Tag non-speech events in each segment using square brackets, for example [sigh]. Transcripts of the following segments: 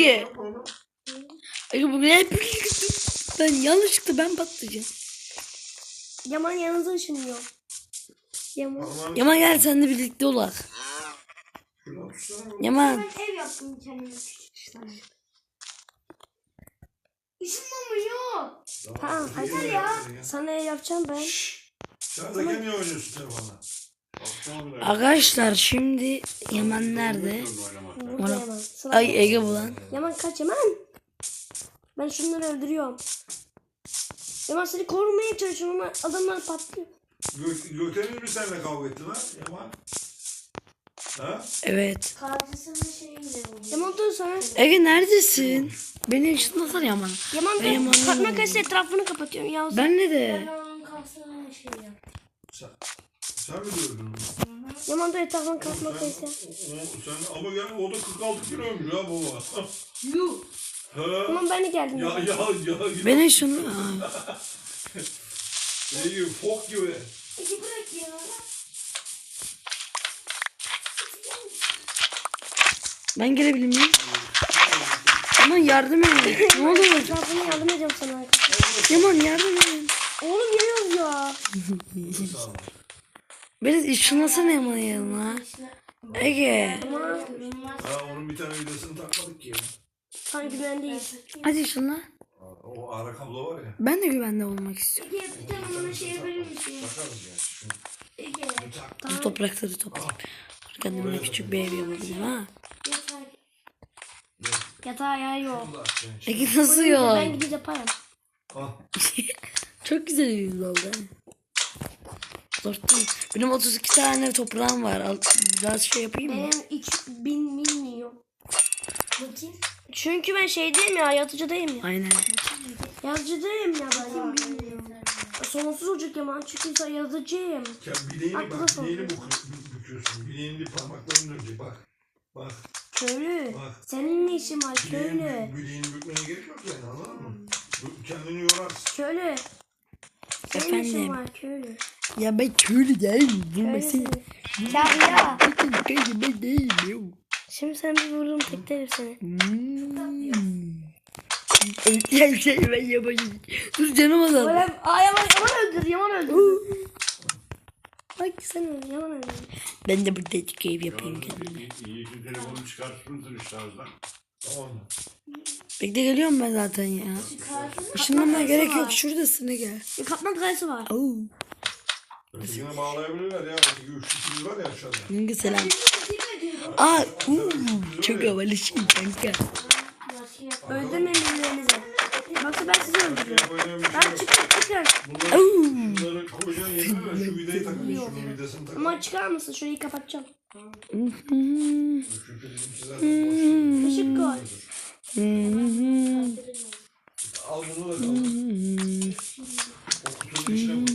Ege. Ege bugün hep ben yanlışlıkla ben patlayacağım. Yaman yanınıza ışınıyor. Yaman. Aman Yaman gel sen de birlikte olak. Yaman. Ben ev yaptım kendime küçük işte. Tamam hadi ya. Sana yapacağım ben. Sen de kendi oynuyorsun telefonla. Arkadaşlar şimdi Yaman nerede? Burada Ona- Yaman. Sıra Ay Ege bulan. Yaman kaç Yaman. Ben şunları öldürüyorum. Yaman seni korumaya çalışıyorum ama adamlar patlıyor. Gök, Gökdeniz mi seninle kavga etti lan Yaman? Ha? Evet. Kardeşinin şeyiyle Yaman dur sana. Ege neredesin? Beni ışınlasana Yaman. Yaman Ben dur. Yaman'la Katma oynayayım. kayısı etrafını kapatıyorum. Ya Ben ne de? onun karşısına şey yaptım. Sen, sen mi dövdün onu? Yaman dur etrafını katma kayısı. O, sen, ama yani o da 46 kiloymuş ya baba. Yuh. ha? Yaman ben de geldim. Ya ya ya. Beni ışınla. Aa. Fok gibi. İki bırak ya. Ben gelebilir miyim? Yaman yardım et. Ne olur. Etrafını yardım edeceğim sana. Yaman yardım et. Oğlum geliyoruz ya. Sağ ol. Beni ışınlasana Yaman yanına. Ege. Ha onun bir tane vidasını takmadık ki ya. Sen güvendeyiz. Hadi ışınla. O ara kablo var ya. Ben de güvende olmak istiyorum. Ege bir tane bana şey verir misin? Takarız yani. Şu, Ege. tak. Bu toprakları toplayayım. Kendime küçük bir ev yapabilirim ha. Yatağa yer yok. Ege nasıl Ben yok? gidip yaparım. Al. [laughs] Çok güzel evimiz oldu. Dört değil. Benim 32 tane toprağım var. Al, biraz şey yapayım mı? Benim 3000 milyon. Bakayım. Çünkü ben şeydeyim ya, yatıcıdayım ya. Aynen. Yazıcıdayım ya ben. Sonsuz olacak Yaman çünkü sen yazıcıyım. Ya bileğini Aklı bak, bileğini bük, bük- büküyorsun. Bileğini parmakların önce bak. Bak, Köylü. bak. Senin ne işin var köylü? Bileğini, bileğini bükmene gerek yok yani anladın mı? Bu- Kendini yorarsın. Köylü. Senin ne işin Efendim? var köylü? Ya ben köylü değilim. Vurmasın. Köylüsün. Kahya. Köylü ben değilim. Şimdi sen bir vururum teklerim seni. Hmm. Ya şey ben yapayım. Dur canım azaldı. Böyle, aa Yaman, Yaman öldür, Yaman öldür. Bak sen öldür, Yaman öldür. Ben de burada ev yapayım kendime. İyi ki telefonu çıkartmışsın şarjdan. Tamam mı? Bekle geliyorum ben zaten ya. Işınlanmaya gerek yok. Şuradasın gel. Bir katman kayısı var. Oo. Ötekine bağlayabilirler ya. Öteki üçlü var ya aşağıda. Kanka selam. Aa, uu, çok havalı şey kanka. Öldürmeyin birbirinizi. Yoksa ben sizi öldürüyorum. Yapacağım bir şey Ben çıkın çıkın. Bunları, koyacaksın yerine şu vidayı takıyorsun. Şunun vidasını tak. Ama çıkar mısın? Şurayı kapatacağım. Işık koy. Hmm. Al bunu da kal. O kutunun içine koy.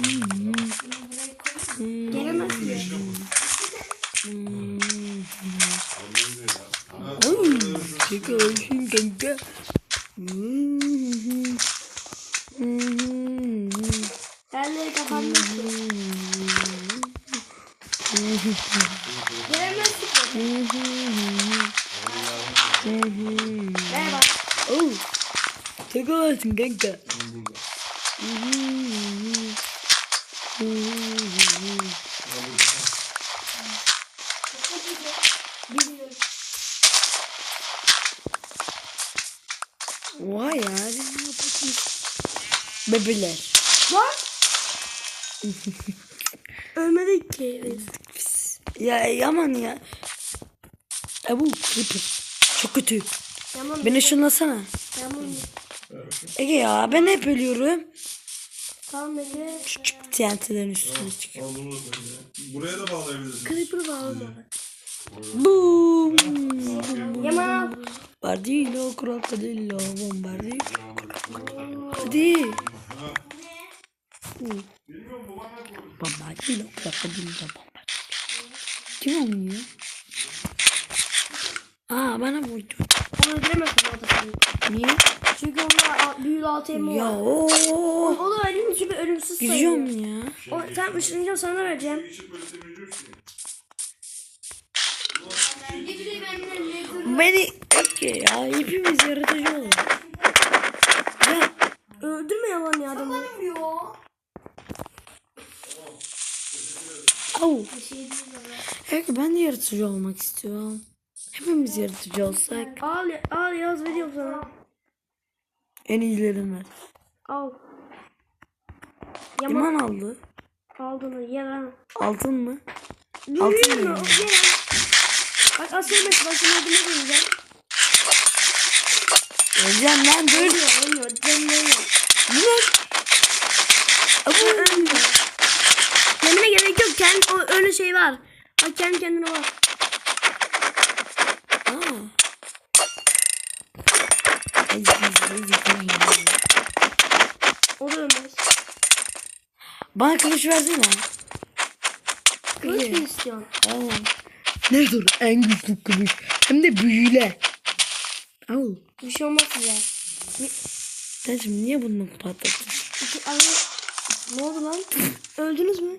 Gelemez ki. Ha, Oo, şunu- Çok havalı şey kanka. Hmm. Hmm. Yerleri kapandı ki. Gelemez ki. Merhaba. Oo. Havalısın kanka. Vay ya. Bebeler. Lan. [laughs] Ölmedik ki. Ya yaman ya. E bu creeper. Çok kötü. Yaman. Beni ışınlasana. Yaman. Ege ya ben hep ölüyorum. Tamam Ege. Küçük TNT'lerin üstüne ya. Buraya da bağlayabilirsin. Creeper bağlı. Boom. Yaman. Bardillo, crocodillo, bombardillo. Hadi. Bilmiyorum bu bana koy. Bombardillo, crocodillo, bombardillo. Kim oynuyor? Aa bana vurdu. Onu öldüremezsin orada sen. Niye? Çünkü onda büyülü altı elma Ya var. ooo. O da ölüm çünkü ölümsüz sayılıyor. Gidiyorum ya. O, tamam ışınlayacağım sana vereceğim. Ya. Beni Ege ya hepimiz yaratıcı olalım. Ya Öldürme yalan ya adamı. au. Bir şey ben de yaratıcı olmak istiyorum. Hepimiz yaratıcı olsak Al, al yaz veriyorum sana. en iyilerim var. Al. Yaman Yaman aldı. aldın yalan. Altın mı? Görüyor mı? Yalan. Bak asıl mesela ben sana ödüme vereceğim. Öleceğim lan dur. Ölüyor ölüyor. Abu. Ölmüyor. Kendine gerek yok. Kendi, o, öyle şey var. Bak kendi kendine var. Aa. Ay, ay, ay, ay. O da ölmez. Bana kılıç versene. Kılıç mı istiyorsun? Ne dur en güçlü kılıç. Hem de büyüyle. Au. Bir şey olmaz. Sen şimdi niye bunu patlattın? Ay, ne oldu lan? Öldünüz mü?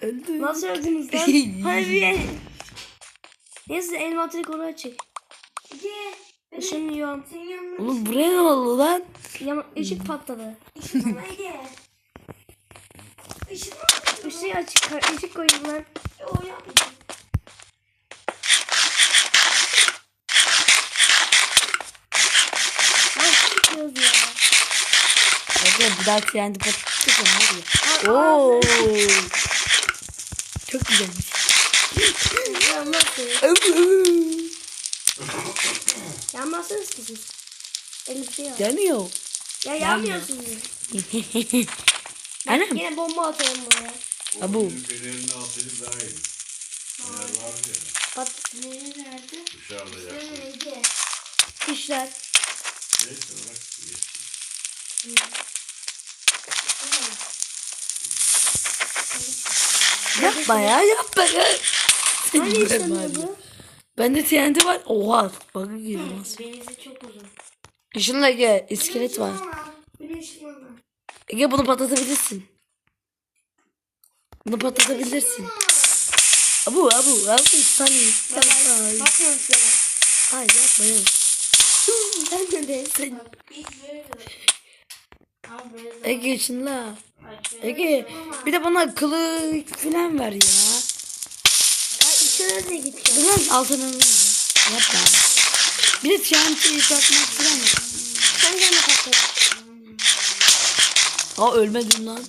Öldü. Nasıl öldünüz lan? [laughs] Bir... Neyse elmatrik koru açık. Ege. Işın yiyorum. Senin yanına Oğlum buraya ne oldu lan? Yama, ışık patladı. Ege. Işınlama. Işığı açık, ışık koyayım lan. O yapmayacak. Lan çıkıyoruz ya. Hadi bir daha TNT patlatacak var ya. Oo. Çok güzelmiş. [laughs] Yanmazsınız. Yanmazsınız ki siz. Elbise ya. Yanıyor. Ya yanmıyorsunuz. [laughs] Anam. yine bomba atarım buraya. Abu. Fenerini alsaydın daha iyi. Fener ya. Nerede? Dışarıda. Ege? işler. Neyse bırak. iyi. Yapma ya yapma ya. Hani Ben- istemiyordu? Bende TNT var. Oha. Bakın girmez. Denizi çok uzun. Işınla Ege. iskelet var. De. Ege bunu patlatabilirsin. Bunu patlatabilirsin. Abu abu abu sen yapma. Bakmıyorum size ben. Ay yapma ya. Sen [laughs] de Sen. Ege ışınla. Ege bir de bana kılıç falan ver ya. Ay içine de gideceğim. Dur lan altın alırım. Yapma. Bir de TNT yapmak falan var. Sen gene patladın. Aa ölmedim lan.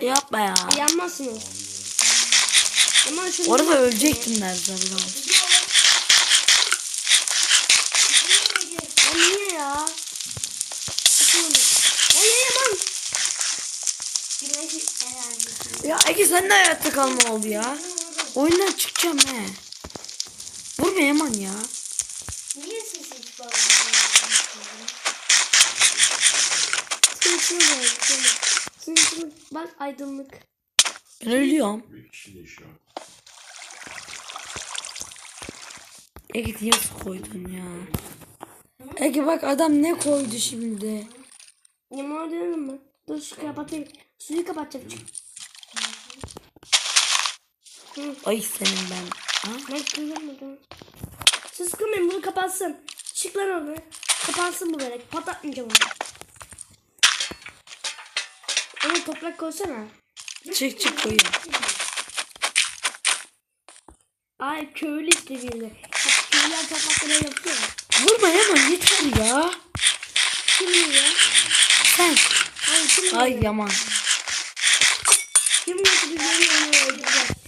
Yapma ya. Yanmazsınız. Ama Orada ölecektim biliyor musun? Ya niye ya? Ya yaman. Ya Ege sen de hayatta kalma oldu ya. Oyundan çıkacağım he. Vurma Yaman ya. Niye siz hiç bana içine bak aydınlık. Ben ölüyorum. Ege niye su koydun ya? Ege bak adam ne koydu şimdi? Öldürelim mi? Dur şu kapatayım. Suyu kapatacağım. Çık. Hı. Ay senin ben. Ha? Ben kırılmadım. Siz kırmayın bunu kapatsın. Çık lan onu. Kapansın bu böyle. Patlatmayacağım onu. Ona toprak koysana. Çık çık koyuyor. Ay köylü işte bir de. Bak, Köylüler toprakları yapıyor. Vurma Yaman yeter ya. Kim yiyor? Sen. Ay kim? Ay Yaman. Kim yiyor?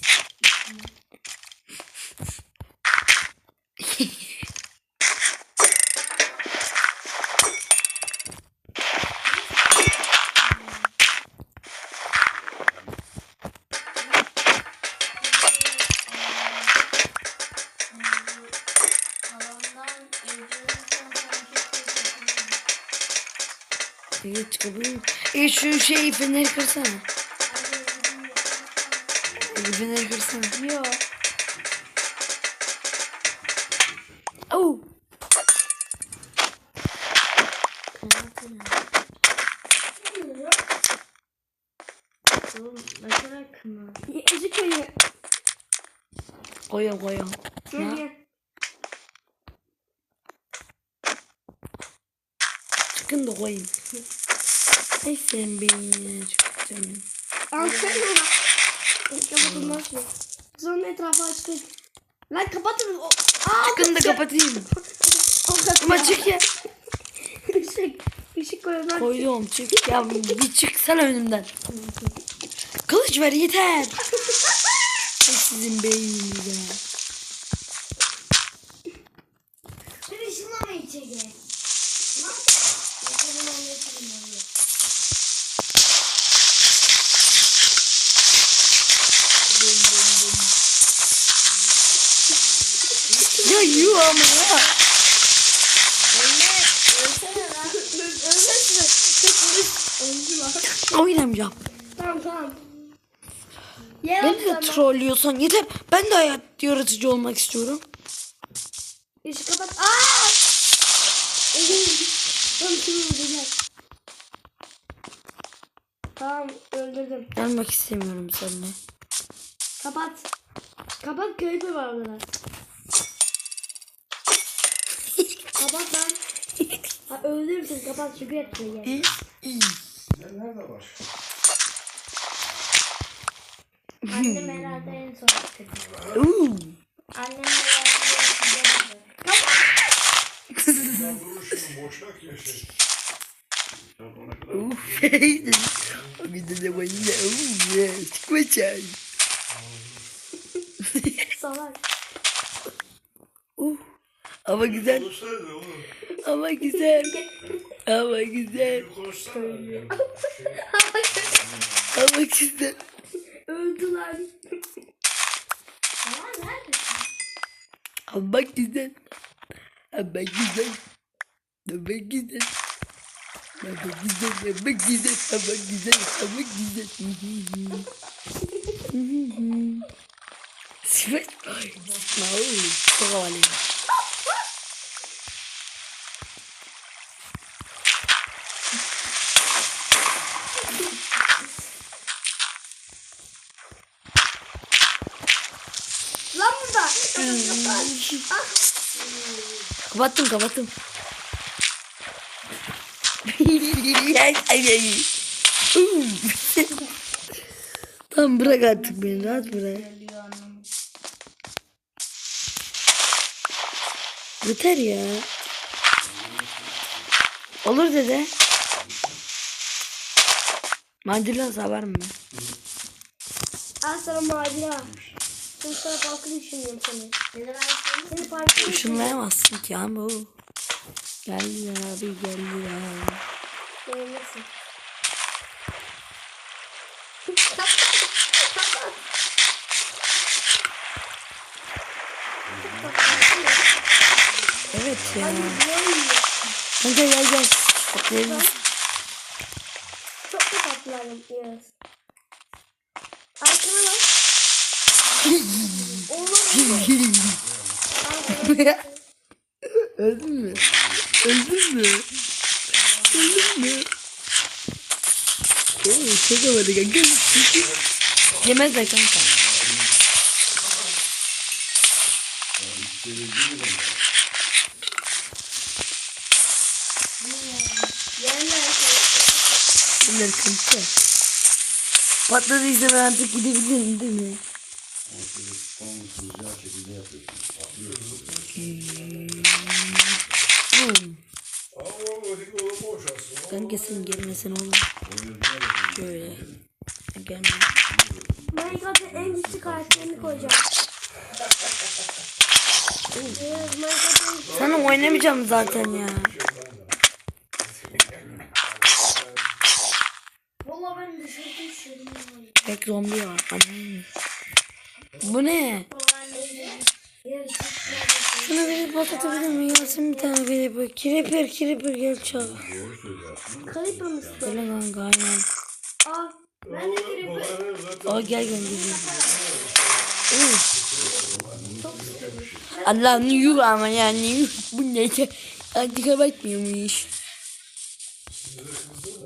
Miyim? Ege şu şey feneri kırsana. Ege feneri kırsana. Yok. Oh. Bakarak mı? Ezik koyuyor. Koyuyorum koyuyorum. Gel gel. Sıkın da koyayım. [laughs] Ay sen beynine çok canım. Antenna. Kapatın lan şunu. Sonra etrafı açtık. Lan kapatın. O- Aa, Sıkın da kapatayım. [laughs] Ama çık ya. Işık. Işık koyun lan. Koydum çık. Ya bir çıksana önümden. Kılıç ver yeter. [laughs] Sizin beyninize. Bir Yuh ama ya. Oynamayacağım. Tamam tamam. Beni de trollüyorsan yeter. Ben de hayat yaratıcı olmak istiyorum. Işık kapat. Aa! Tamam öldürdüm. Gelmek istemiyorum seninle. Kapat. Kapat köyü var orada. Kapat lan. [laughs] Ha, öldürürsün kapat şüphe etme gel. Ya nerede var? Annem herhalde en son çıktı. Uuu. Annem herhalde en son [laughs] çıktı. Ya durur şunu boşnak ya şey. Sen ona kadar Uf. Bir de de bana uuu ya. Çıkma çay. Salak. Uh. Ama güzel. Ama güzel. Ama güzel. Ama güzel. Öldü lan. Ama güzel. Ama güzel. Ama güzel. Ama güzel. Ama güzel. Ama güzel. Ama güzel. Sibet. Mau. Çok havalı. Lan burada. Kapattım kapattım. ay ay ay. Tamam bırak artık beni rahat bırak. Yeter ya. Olur dede. Mandela var mı? Al sana macera. Şimdi sana farklı düşünüyorum seni. Ne zaman istedin? Seni Işınlayamazsın ki ama o. Geldi abi geldi ya. Beğenirsin. Evet ya. Kanka gel gel. Atlayabiliriz. Çok da biraz. Arkana bak. Oğlum. Arkana. Öldün mü? Öldün mü? Öldün mü? Oo, çok havalı kanka. Yemezler kanka. Bunlar kanka. Patladıysa ben artık gidebilirim değil mi? Ama oğlum öteki oğlum. Kanka sen gelmesin oğlum. Şöyle. Gelme. Minecraft'ın en güçlü karakterini koyacağım. Sana oynamayacağım zaten ya. Valla ben dışarıda üşüyorum. Tek zombi var. Anam. Bu ne? Şunu bir patlatabilir miyim? Yasin bir tane creeper. Creeper, creeper gel çal. Creeper mısın? Gel kanka aynen. Aa, ben de Creeper. Aa gel gel gel. Uy. Allah'ım yuh ama yani yuh. Bu ne? Bakmıyor mu iş?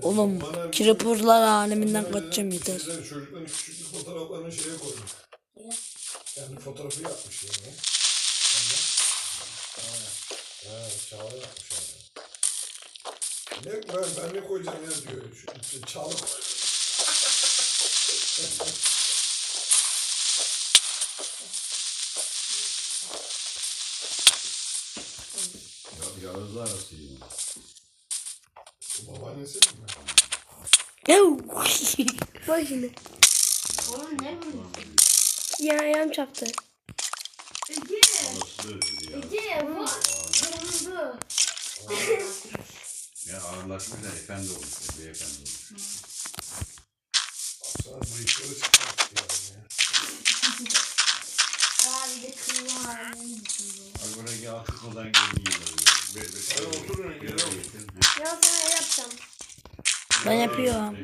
Oğlum creeperlar aleminden kaçacağım yeter. Çocukların küçüklük fotoğraflarını şeye koymuş. Kendi fotoğrafı yapmış yani. Ha, çağrı yapmış yani. Ne, ben, ben ne koyacağım ya diyor. Şu, koy. Ya, Yağız'la arasıydı. Bu babaannesi mi? Bak şimdi. Oğlum ne vuruyor? Ya ayağım çarptı. Ya. Ece vur. Vurdu. Ya ağırlaşmış da efendi olmuş. Bir efendi olmuş. Baksana bıyıkları çıkmış yani ya. Abi de kıllı halini düşünüyor. Bak buraya atılmadan geliyor. Hadi oturun, gel oğlum. Ya sana yapacağım. Ben yapıyorum.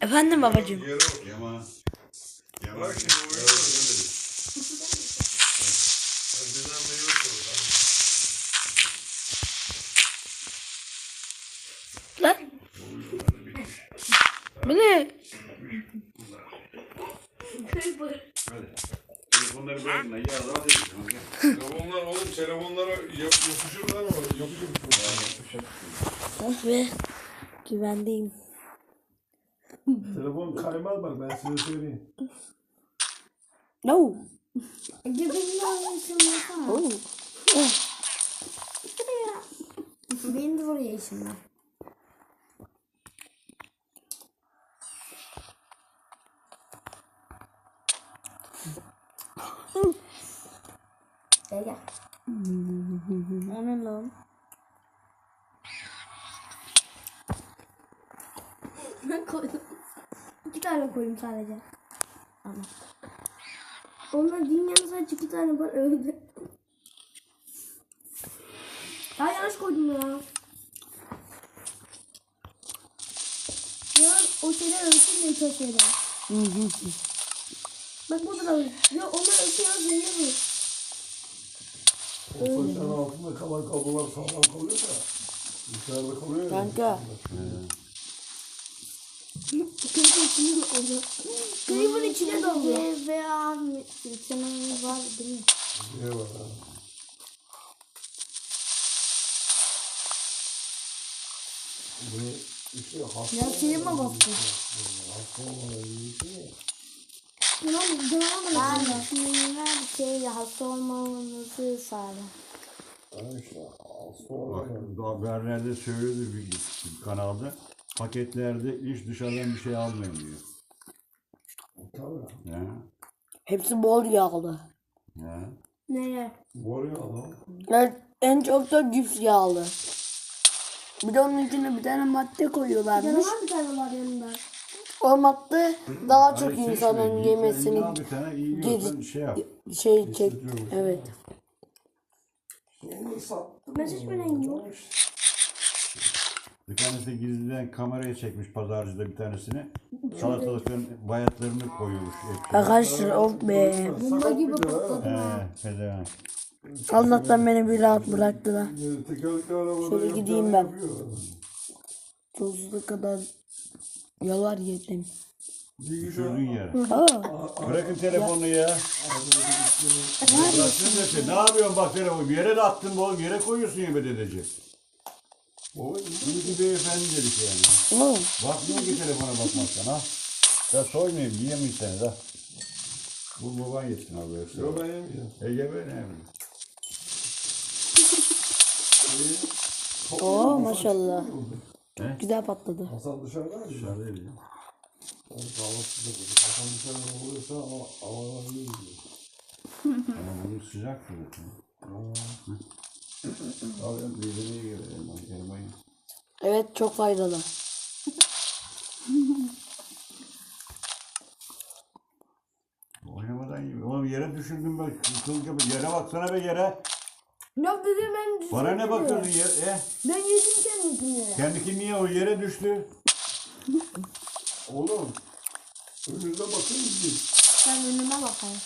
Efendim babacığım. yere otur. Yaman. Yaman. Bırak şimdi oyunu. Önceden meyve koy. Lan. Bu ne? Hadi. Telefonları bırakın lan. Ya rahat edin. Telefonlar oğlum telefonlara yap, yapışır lan o. Yapışır. Oh be. Güvendeyim. Telefon kaymaz bak ben size söyleyeyim. No. Göbeğinde oynasın Oh. Beni de vuruyor şimdi. Gel gel. Ne lan? Koydum. İki tane koydum sadece. Ama. Onlar dünyanın sadece iki tane var öldü. Ya yanlış koydum ya. Ya o şeyler ölsün diye çok şeyler. Bak burada da ölsün. Ya onlar ölsün ya zengin bu. Otoşan altında kalan kablolar sağlam kalıyor da. Dışarıda kalıyor ya. Kanka. Kıyıp içine mi oldu? Kıyıpın içine doldu. Ve ve abi senin var değil mi? Ne var ha? Bu işte hasta Ya şeye mi bastın? hasta şey ya. Lan devam Abi edelim. sinirler şey hasta olmamızı sağlar. Ha işte hasta Bak olan. haberlerde söylüyordu bir bir kanalda. Paketlerde hiç dışarıdan bir şey almayın diyor. Tabii. Ya. Hepsi bol yağlı. Ya. Nereye? Boruyor adam. Ben en çok da cips yağlı. Bir de onun içine bir tane madde koyuyorlarmış. Canavar bir tane var yanında. O madde daha çok insanın yemesini eline al bir tane iyi görsen şey yap. şey çek. Evet. Ben seçmeden yiyorum. Bir tanesi gizliden kameraya çekmiş pazarcıda bir tanesini. Salatalıkların bayatlarını koyuyormuş. hepsine. Arkadaşlar of be. Bomba gibi patladı. He, pezevenk. Allah'tan beni bir rahat bıraktılar. Tekerlekli arabada Şöyle yapacağını gideyim ben. yapıyor. Sonsuza kadar yalar yedim. Düşürdün yere. Aa, Bırakın telefonu ya. Bıraksın desin. Ne yapıyorsun bak telefonu? Bir yere de attın bu oğlum. Yere koyuyorsun ya be Baba İyi ki beyefendi dedik yani. oğlum. Bakmıyor ki telefona bakmaktan ha. Ya soymayayım yiyemeyiz seni ha. Bu baban yesin abi. Yok ben yemeyeceğim. Ege be ne? Oo maşallah. He? Güzel patladı. Hasan dışarıda mı? Dışarıdaydı ya. Ben sağlıksız da buldum. Hasan dışarıda oluyorsa ama havalar iyi gidiyor. Ama bunun sıcak zaten. Al Evet çok faydalı. Oynamadan gibi. Oğlum yere düşürdüm ben. Kıl gibi. Yere baksana be yere. Yok dedim ben Bana ne bakıyorsun yere? E? Ben yedim kendisini. Kendiki niye o yere düştü? [laughs] Oğlum. Önünüze bakın. Ben önüme bakayım.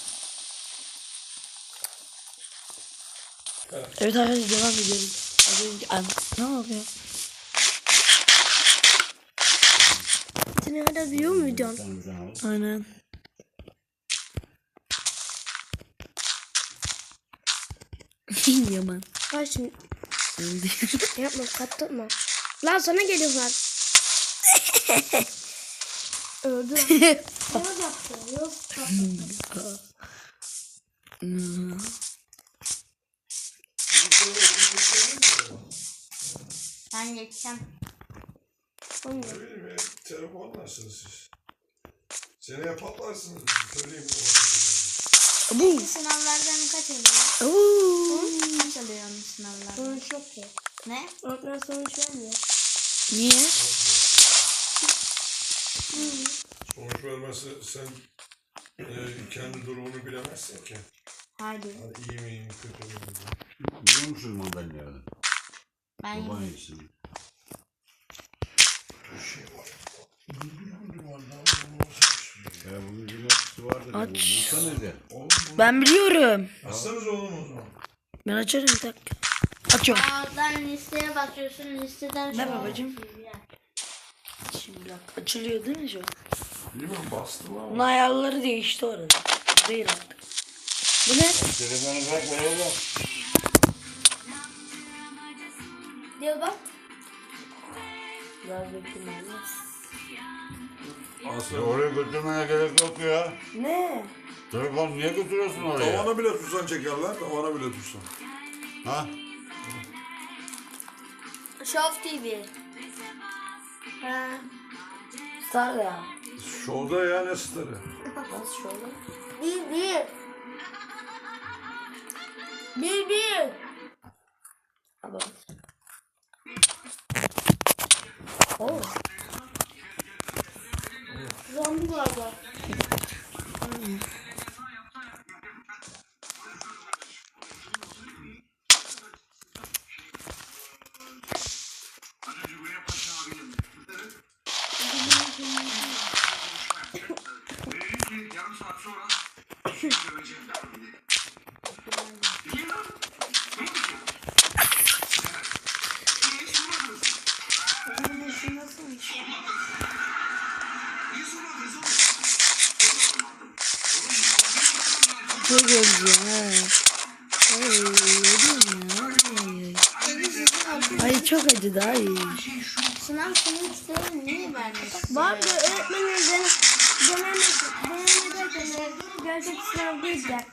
Evet arkadaşlar devam ediyoruz. Az önce an ne oluyor? Seni hala duyuyor mu videon? Sen sen al. Aynen. [laughs] Yaman. Bak şimdi yapma katlatma. Lan sana geliyorlar. [laughs] Öldü. Yok yaptı. Yok [laughs] Ben. Ne bileyim ya, telefonlarsınız siz. Seneye patlarsınız. Söyleyeyim. Bu. Sınavlardan kaç alıyor? Oo. Kaç alıyor onun sınavlardan? Sonuç yok ki. Ne? Öğretmen sonuç vermiyor. Niye? Sonuç vermezse sen e, kendi durumunu bilemezsin ki. Hadi. Hadi iyi miyim, kötü müyüm? Biliyor musun buradan yani? Ben Baban yesin. Bir şey var. Duydum var. Ya bunun bir yapısı vardır. ya, Bu Aç. Nerede? Oğlum. Ben biliyorum. Açsanız oğlum o zaman. Ben açarım bir dakika. Açıyorum. Oradan listeye basıyorsun. Listeden Ne şu- babacığım? Şimdi bir dakika. Açılıyor değil mi şu an? Bilmem bastım ama. Bunun ayarları değişti orada. Değil artık. Bu ne? Telefonu bırak ver Diyor bak. Biraz bekleyin. Ya Aslında oraya götürmeye gerek yok ya. Ne? Telefon niye götürüyorsun oraya? tavana bile tutsan çekerler, tavana bile tutsan. Ha? Show TV. Ha. Star ya. Şovda ya ne starı. Nasıl şu anda? Bir bir. Bir bir. Abi. Oo. Zombi var [laughs] bak. Çok özlü ha. Ay, yedim ya. Ay, Ay çok acıdı ay. Sınav sonuçları niye vermiyorsun? Var ya öğretmenin dene, deneme, deneme derken gerçek sınav değil de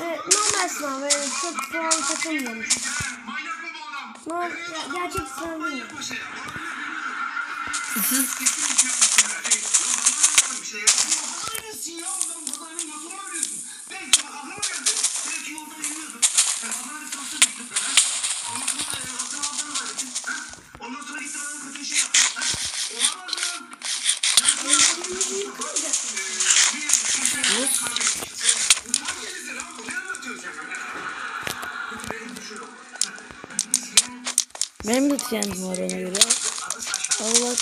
e, normal sınav yani çok puan takılmıyormuş. Normal, gerçek sınav değil. Ondan Tiyanım var ona göre. Al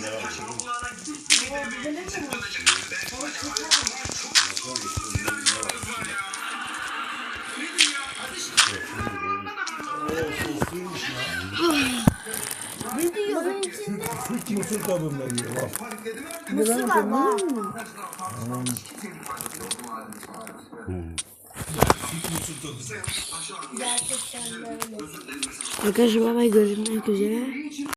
ne ne yapıyorsun? kulağına gitti. Mısır tadında yiyor bak. Mısır var bak. Mısır tadı. Arkadaşlar bay bay görüşmek üzere.